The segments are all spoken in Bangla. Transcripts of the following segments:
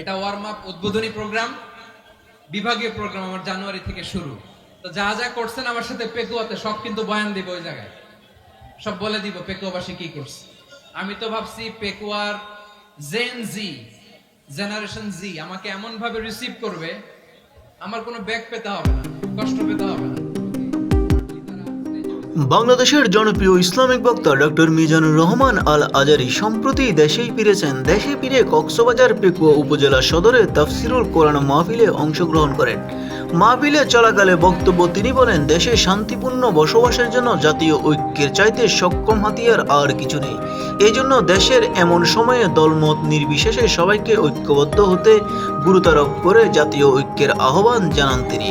এটা ওয়ার্ম আপ উদ্বোধনী প্রোগ্রাম বিভাগীয় প্রোগ্রাম আমার জানুয়ারি থেকে শুরু। তো যা যা করছেন আমার সাথে পেকুয়াতে সব কিন্তু বয়ান দিব ওই জায়গায়। সব বলে দিব পেকুয়াবাসী কি করছে। আমি তো ভাবছি পেকুয়ার জেন জি জেনারেশন জি আমাকে এমন ভাবে রিসিভ করবে, আমার কোনো ব্যাগ পেতে হবে না, কষ্ট পেতে হবে না। বাংলাদেশের জনপ্রিয় ইসলামিক বক্তা ডক্টর মিজানুর রহমান আল আজারি সম্প্রতি দেশেই ফিরেছেন। দেশে ফিরে কক্সবাজার পেকুয়া উপজেলা সদরে তাফসিরুল কোরআন মাহফিলে অংশগ্রহণ করেন। মাহফিলে চলাকালে বক্তব্য তিনি বলেন, দেশে শান্তিপূর্ণ বসবাসের জন্য জাতীয় ঐক্যের চাইতে সক্ষম হাতিয়ার আর কিছু নেই। এই জন্য দেশের এমন সময়ে দলমত নির্বিশেষে সবাইকে ঐক্যবদ্ধ হতে গুরুত্বারোপ করে জাতীয় ঐক্যের আহ্বান জানান তিনি।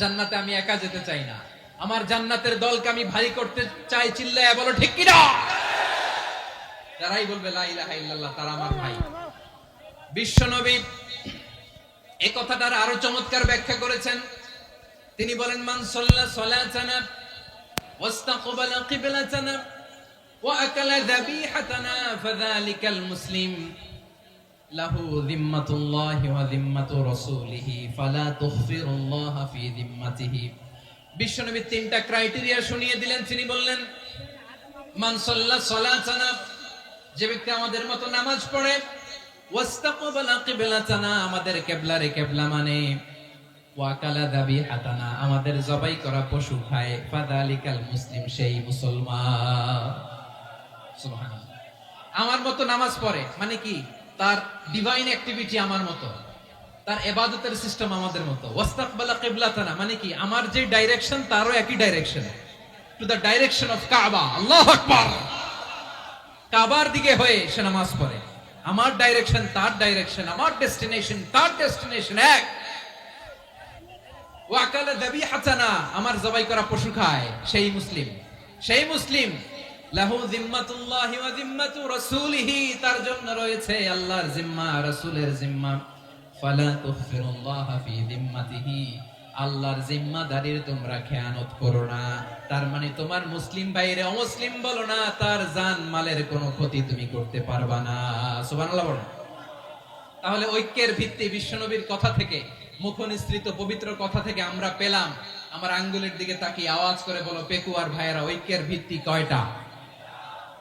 জান্নাতে আমি একা যেতে চাই না আমার জান্নাতের দলকে আমি ভারী করতে চাই চিল্লায় বলো ঠিক কিনা যারাই বলবে লা ইলাহা ইল্লাল্লাহ তারা আমার ভাই বিশ্বনবী এই কথাটার আরো চমৎকার ব্যাখ্যা করেছেন তিনি বলেন মান সাল্লা সালাতানা واستقبل قبلتنا وأكل ذبيحتنا فذلك المسلم লাহু জিম্মাতুল্লাহি ওয়া জিম্মাতু রাসূলিহি, ফালা তুখফিরুল্লাহা ফি জিম্মাতিহি বিশ্বনবী তিনটা ক্রাইটেরিয়া শুনিয়ে দিলেন, তিনি বললেন, মান সাল্লা সালাতানা যে ব্যক্তি আমাদের মতো নামাজ পড়ে, ওয়াস্তাকবালা কিবলাতানা, আমাদের কেবলারে কেবলা মানে ওয়াকালা দাবি হাতানা আমাদের জবাই করা পশু খায় ফাদালিকাল মুসলিম, সেই মুসলমান। সুবহানাল্লাহ। আমার মতো নামাজ পড়ে মানে কি? তার ডিভাইন অ্যাক্টিভিটি আমার মতো। তার এবাদতের সিস্টেম আমাদের মতো। ওয়াস্তাকবালা কিবলাতানা মানে কি? আমার যে ডাইরেকশন তারও একই direction to the direction of Kaaba আল্লাহু আকবার! কাবার দিকে হয়ে সে নামাজ পড়ে। আমার ডাইরেকশন তার ডাইরেকশন আমার ডেস্টিনেশন তার ডেস্টিনেশন এক। ওয়াকালা দাবি হাসানা আমার জবাই করা পশু খায়। সেই মুসলিম। সেই মুসলিম তার জন্য রয়েছে আল্লাহর জিম্মা জিম্মা। আল্লাহর জিম্মাদারির তোমরা খেয়ানত করো না। তার মানে তোমার মুসলিম বাইরে অমুসলিম বলো না, তার জান মালের কোনো ক্ষতি তুমি করতে পারবা না। বলো। তাহলে ঐক্যের ভিত্তি বিশ্বনবীর কথা থেকে, মুখনিসৃত পবিত্র কথা থেকে আমরা পেলাম। আমার আঙ্গুলের দিকে তাকিয়ে আওয়াজ করে বলো, পেকুয়ার ভাইয়েরা, ঐক্যের ভিত্তি কয়টা?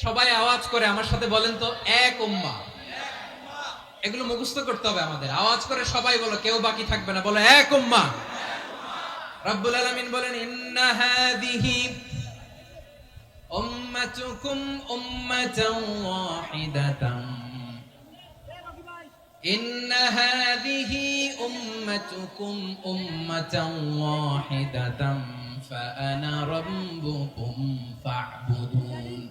সবাই আওয়াজ করে আমার সাথে বলেন তো এক উম্মা এগুলো মুখস্থ করতে হবে আমাদের আওয়াজ করে সবাই বলো কেউ বাকি থাকবে না বলো এক উম্মা রব্বুল আলামিন বলেন ইন্না হাদিহি উম্মাতুকুম উম্মাতাও ওয়াহিদাতাম إن هذه أمتكم أمة واحدة فأنا ربكم فاعبدون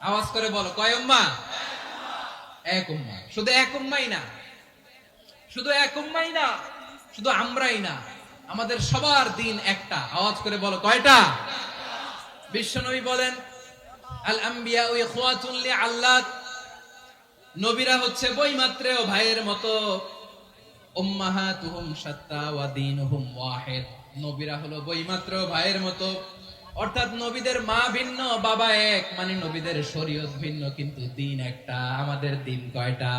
আওয়াজ করে বলো, কয় উম্মা? এক উম্মা। শুধু এক উম্মাই না। শুধু এক উম্মাই না, শুধু আমরাই না, আমাদের সবার দিন একটা। আওয়াজ করে বলো, কয়টা? বিশ্বনবী বলেন আল আম্বিয়া ওই খোয়াতুল আল্লাহ নবীরা হচ্ছে বই মাত্রেও ভাইয়ের মতো। উম্মাহাতুহুম শাত্তা ওয়া দীনুহুম ওয়াহিদ। নবীরা হলো বই মাত্র ভাইয়ের মতো। অর্থাৎ নবীদের মা ভিন্ন, বাবা এক। মানে নবীদের শরীয়ত ভিন্ন, কিন্তু দিন একটা, আমাদের দিন কয়টা?